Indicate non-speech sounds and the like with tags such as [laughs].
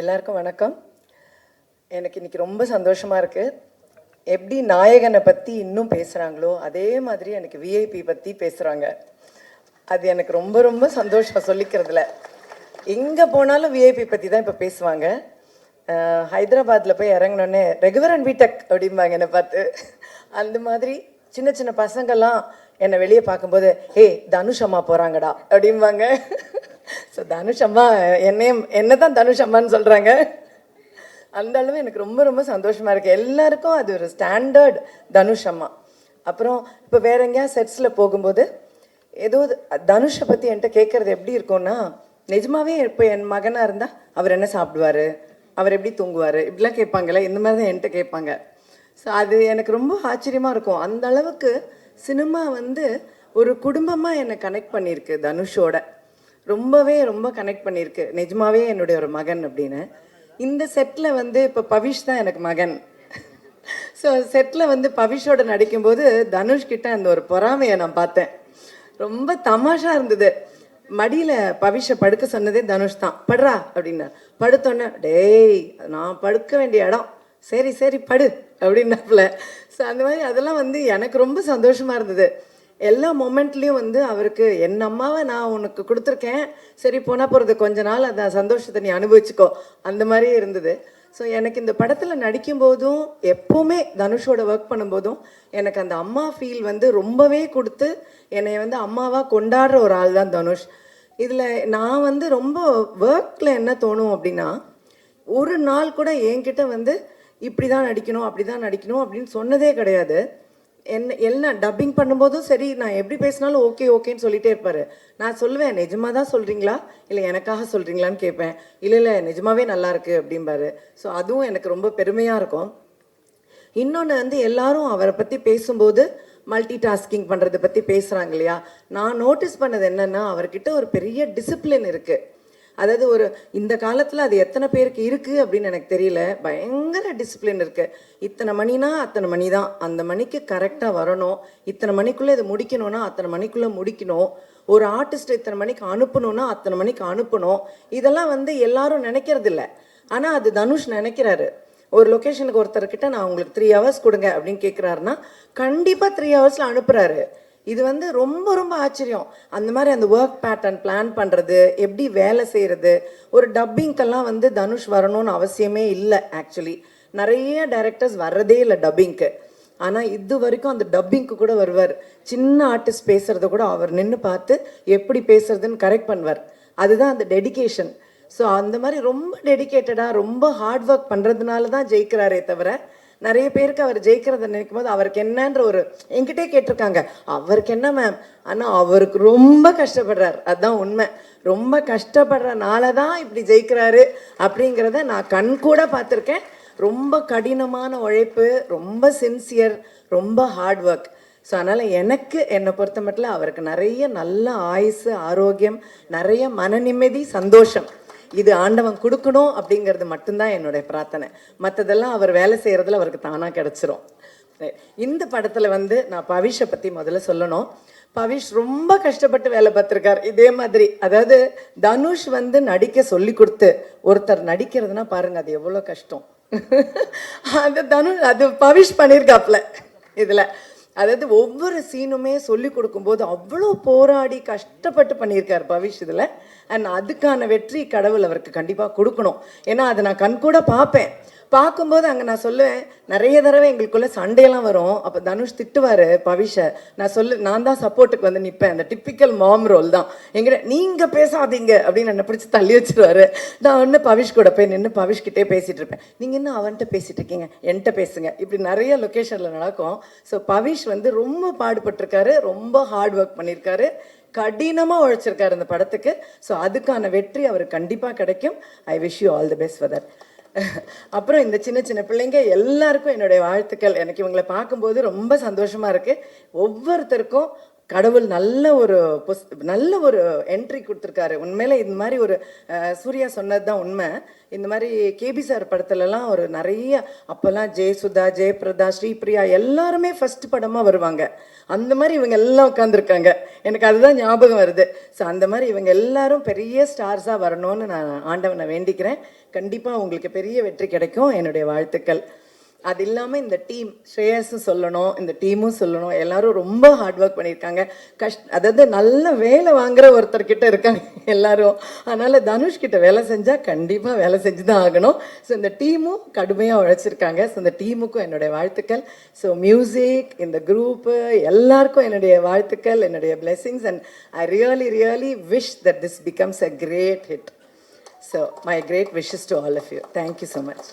எல்லாருக்கும் வணக்கம். எனக்கு இன்னைக்கு ரொம்ப சந்தோஷமாக இருக்குது எப்படி நாயகனை பற்றி இன்னும் பேசுகிறாங்களோ அதே மாதிரி எனக்கு விஐபி பற்றி பேசுகிறாங்க அது எனக்கு ரொம்ப ரொம்ப சந்தோஷம் சொல்லிக்கிறதுல. எங்கே போனாலும் விஐபி பற்றி தான் இப்போ பேசுவாங்க. ஹைதராபாத்தில் போய் இறங்கினோடனே ரெகுவரன் வீட்டக் அப்படிம்பாங்க என்னை பார்த்து. அந்த மாதிரி சின்ன சின்ன பசங்கள்லாம் என்னை வெளியே பார்க்கும்போது ஏய் தனுஷ் அம்மா அப்படிம்பாங்க. ஸோ தனுஷ் அம்மா என்னையும் என்ன தான் தனுஷ் அம்மான்னு சொல்கிறாங்க அந்த அளவு எனக்கு ரொம்ப ரொம்ப சந்தோஷமாக இருக்குது எல்லாருக்கும் அது ஒரு ஸ்டாண்டர்ட் தனுஷ் அம்மா. அப்புறம் இப்போ வேற எங்கேயா செட்ஸில் போகும்போது ஏதோ தனுஷை பற்றி என்கிட்ட கேட்குறது எப்படி இருக்கும்னா நிஜமாவே இப்போ என் மகனாக இருந்தால் அவர் என்ன சாப்பிடுவாரு? அவர் எப்படி தூங்குவார்? இப்படிலாம் கேட்பாங்கல்ல இந்த மாதிரி தான் என்கிட்ட கேட்பாங்க. ஸோ அது எனக்கு ரொம்ப ஆச்சரியமாக இருக்கும். அந்த அளவுக்கு சினிமா வந்து ஒரு குடும்பமாக என்னை கனெக்ட் பண்ணியிருக்கு தனுஷோட ரொம்பவே ரொம்ப கனெக்ட் பண்ணியிருக்கு. நிஜமாவே என்னுடைய ஒரு மகன் அப்படின்னு. இந்த செட்டில் வந்து இப்போ பவிஷ் தான் எனக்கு மகன். [laughs] ஸோ செட்டில் வந்து பவிஷோட நடிக்கும்போது தனுஷ்கிட்ட அந்த ஒரு பொறாமையை நான் பார்த்தேன். ரொம்ப தமாஷா இருந்தது. மடியில் பவிஷை படுக்க சொன்னதே தனுஷ் தான். படுறா அப்படின்னார் படுத்தோன்னே டேய் நான் படுக்க வேண்டிய இடம். சரி சரி படு. அப்படின்னாப்புல. ஸோ அந்த மாதிரி அதெல்லாம் வந்து எனக்கு ரொம்ப சந்தோஷமாக இருந்தது. எல்லா மொமெண்ட்லேயும் வந்து அவருக்கு என் அம்மாவை நான் உனக்கு கொடுத்துருக்கேன். சரி போனால் போகிறது கொஞ்ச நாள் அந்த சந்தோஷத்தை நீ அனுபவிச்சுக்கோ. அந்த மாதிரியே இருந்தது. ஸோ எனக்கு இந்த படத்தில் நடிக்கும்போதும் எப்போவுமே தனுஷோட ஒர்க் பண்ணும்போதும் எனக்கு அந்த அம்மா ஃபீல் வந்து ரொம்பவே கொடுத்து என்னை வந்து அம்மாவாக கொண்டாடுற ஒரு ஆள் தான் தனுஷ். இதில் நான் வந்து ரொம்ப ஒர்க்கில் என்ன தோணும் அப்படின்னா ஒரு நாள் கூட என்கிட்ட வந்து இப்படி தான் நடிக்கணும் அப்படி தான் நடிக்கணும் அப்படின்னு சொன்னதே கிடையாது. என்ன என்ன டப்பிங் பண்ணும்போதும் சரி நான் எப்படி பேசினாலும் ஓகே ஓகேன்னு சொல்லிட்டே இருப்பாரு. நான் சொல்லுவேன் நிஜமாக தான் சொல்கிறீங்களா இல்லை எனக்காக சொல்கிறீங்களான்னு கேட்பேன். இல்லை இல்லை நிஜமாகவே நல்லா இருக்கு அப்படிம்பாரு. ஸோ அதுவும் எனக்கு ரொம்ப பெருமையாக இருக்கும். இன்னொன்று வந்து எல்லாரும் அவரை பற்றி பேசும்போது மல்டி டாஸ்கிங் பண்ணுறதை பற்றி பேசுகிறாங்க இல்லையா? நான் நோட்டீஸ் பண்ணது என்னென்னா அவர்கிட்ட ஒரு பெரிய டிசிப்ளின் இருக்குது அதாவது ஒரு இந்த காலத்தில் அது எத்தனை பேருக்கு இருக்குது அப்படின்னு எனக்கு தெரியல. பயங்கர டிசிப்ளின் இருக்குது இத்தனை மணினா அத்தனை மணி தான் அந்த மணிக்கு கரெக்டாக வரணும். இத்தனை மணிக்குள்ளே இதை முடிக்கணும்னா அத்தனை மணிக்குள்ளே முடிக்கணும். ஒரு ஆர்டிஸ்ட் இத்தனை மணிக்கு அனுப்பணும்னா அத்தனை மணிக்கு அனுப்பணும். இதெல்லாம் வந்து எல்லாரும் நினைக்கிறதில்ல. ஆனால் அது தனுஷ் நினைக்கிறாரு. ஒரு லொக்கேஷனுக்கு ஒருத்தர்கிட்ட நான் உங்களுக்கு த்ரீ ஹவர்ஸ் கொடுங்க அப்படின்னு கேட்குறாருன்னா கண்டிப்பாக த்ரீ ஹவர்ஸில் அனுப்புகிறாரு இது வந்து ரொம்ப ரொம்ப ஆச்சரியம். அந்த மாதிரி அந்த ஒர்க் பேட்டர்ன் பிளான் பண்ணுறது எப்படி வேலை செய்கிறது ஒரு டப்பிங்க்கெல்லாம் வந்து தனுஷ் வரணும்னு அவசியமே இல்லை ஆக்சுவலி நிறைய டைரக்டர்ஸ் வர்றதே இல்லை டப்பிங்க்கு ஆனால் இது வரைக்கும் அந்த டப்பிங்க்கு கூட வருவார். சின்ன ஆர்டிஸ்ட் பேசுகிறத கூட அவர் நின்று பார்த்து எப்படி பேசுறதுன்னு கரெக்ட் பண்ணுவார். அதுதான் அந்த டெடிகேஷன் ஸோ அந்த மாதிரி ரொம்ப டெடிகேட்டடாக ரொம்ப ஹார்ட் ஒர்க் பண்ணுறதுனால தான் ஜெயிக்கிறாரே தவிர நிறைய பேருக்கு அவர் ஜெயிக்கிறத நினைக்கும் போது அவருக்கு என்னன்ற ஒரு என்கிட்டே கேட்டிருக்காங்க. அவருக்கு என்ன மேம் ஆனால் அவருக்கு ரொம்ப கஷ்டப்படுறார். அதுதான் உண்மை. ரொம்ப கஷ்டப்படுறனால தான் இப்படி ஜெயிக்கிறாரு அப்படிங்கிறத நான் கண் கூட பார்த்துருக்கேன். ரொம்ப கடினமான உழைப்பு ரொம்ப சின்சியர் ரொம்ப ஹார்ட் ஒர்க் ஸோ அதனால் எனக்கு என்னை பொறுத்த மட்டும் அவருக்கு நிறைய நல்ல ஆயுசு ஆரோக்கியம் நிறைய மன நிம்மதி சந்தோஷம். இது ஆண்டவன் கொடுக்கணும் அப்படிங்கிறது மட்டும்தான் என்னுடைய பிரார்த்தனை. மற்றதெல்லாம் அவர் வேலை செய்கிறதுல அவருக்கு தானாக கிடச்சிரும். இந்த படத்தில் வந்து நான் பவிஷை பற்றி முதல்ல சொல்லணும். பவிஷ் ரொம்ப கஷ்டப்பட்டு வேலை பார்த்துருக்கார். இதே மாதிரி அதாவது தனுஷ் வந்து நடிக்க சொல்லி கொடுத்து ஒருத்தர் நடிக்கிறதுனா பாருங்க அது எவ்வளோ கஷ்டம். அது தனுஷ் அது பவிஷ் பண்ணியிருக்காப்ல இதில். அதாவது ஒவ்வொரு சீனுமே சொல்லி கொடுக்கும்போது அவ்வளோ போராடி கஷ்டப்பட்டு பண்ணியிருக்கார் பவிஷ் இதில். அண்ட் அதுக்கான வெற்றி கடவுள் அவருக்கு கண்டிப்பாக கொடுக்கணும். ஏன்னா அதை நான் கண் கூட பார்ப்பேன். பார்க்கும்போது அங்கே நான் சொல்லுவேன் நிறைய தடவை எங்களுக்குள்ள சண்டையெல்லாம் வரும். அப்போ தனுஷ் திட்டுவார் பவிஷை நான் சொல்லு நான் தான் சப்போர்ட்டுக்கு வந்து நிற்பேன் அந்த டிப்பிக்கல் மாம் ரோல் தான். எங்கிட்ட நீங்கள் பேசாதீங்க அப்படின்னு என்னை பிடிச்சி தள்ளி வச்சிருவாரு. நான் ஒன்று பவிஷ் கூட போய் நின்று பவிஷ்கிட்டே பேசிகிட்டு இருப்பேன். நீங்கள் இன்னும் அவன்கிட்ட பேசிகிட்டு இருக்கீங்க? என்கிட்ட பேசுங்க. இப்படி நிறைய லொக்கேஷனில் நடக்கும். ஸோ பவிஷ் வந்து ரொம்ப பாடுபட்டிருக்காரு ரொம்ப ஹார்ட் ஒர்க் பண்ணியிருக்காரு. கடினமாக உழைச்சிருக்காரு இந்த படத்துக்கு. ஸோ அதுக்கான வெற்றி அவருக்கு கண்டிப்பாக கிடைக்கும். I wish you all the best for that அப்புறம் இந்த சின்ன சின்ன பிள்ளைங்க எல்லாருக்கும் என்னுடைய வாழ்த்துக்கள். எனக்கு இவங்களை பார்க்கும்போது ரொம்ப சந்தோஷமாக இருக்குது ஒவ்வொருத்தருக்கும் கடவுள் நல்ல ஒரு பொஸ் நல்ல ஒரு என்ட்ரி கொடுத்துருக்காரு. உண்மையில இந்த மாதிரி ஒரு சூர்யா சொன்னது தான் உண்மை. இந்த மாதிரி கேபி சார் படத்துலலாம் ஒரு நிறைய அப்போல்லாம் ஜெயசுதா ஜெயபிரதா ஸ்ரீபிரியா எல்லாருமே ஃபர்ஸ்ட் படமாக வருவாங்க. அந்த மாதிரி இவங்க எல்லாம் உட்காந்துருக்காங்க எனக்கு அதுதான் ஞாபகம் வருது. ஸோ அந்த மாதிரி இவங்க எல்லாரும் பெரிய ஸ்டார்ஸாக வரணும்னு நான் ஆண்டவனை வேண்டிக்கிறேன். கண்டிப்பாக உங்களுக்கு பெரிய வெற்றி கிடைக்கும். என்னுடைய வாழ்த்துக்கள். அது இல்லாமல் இந்த டீம் ஸ்ரேயஸும் சொல்லணும் இந்த டீமும் சொல்லணும். எல்லாரும் ரொம்ப ஹார்ட் ஒர்க் பண்ணியிருக்காங்க. கஷ்ட அதாவது நல்ல வேலை வாங்குற ஒருத்தர்கிட்ட இருக்காங்க [laughs] எல்லாரும். அதனால் தனுஷ் கிட்ட வேலை செஞ்சால் கண்டிப்பாக வேலை செஞ்சு தான் ஆகணும். ஸோ இந்த டீமும் கடுமையாக உழைச்சிருக்காங்க. ஸோ இந்த டீமுக்கும் என்னுடைய வாழ்த்துக்கள். ஸோ மியூசிக் இந்த குரூப்பு எல்லாருக்கும் என்னுடைய வாழ்த்துக்கள் என்னுடைய blessings and I really really wish that this becomes a great hit so my great wishes to all of you thank you so much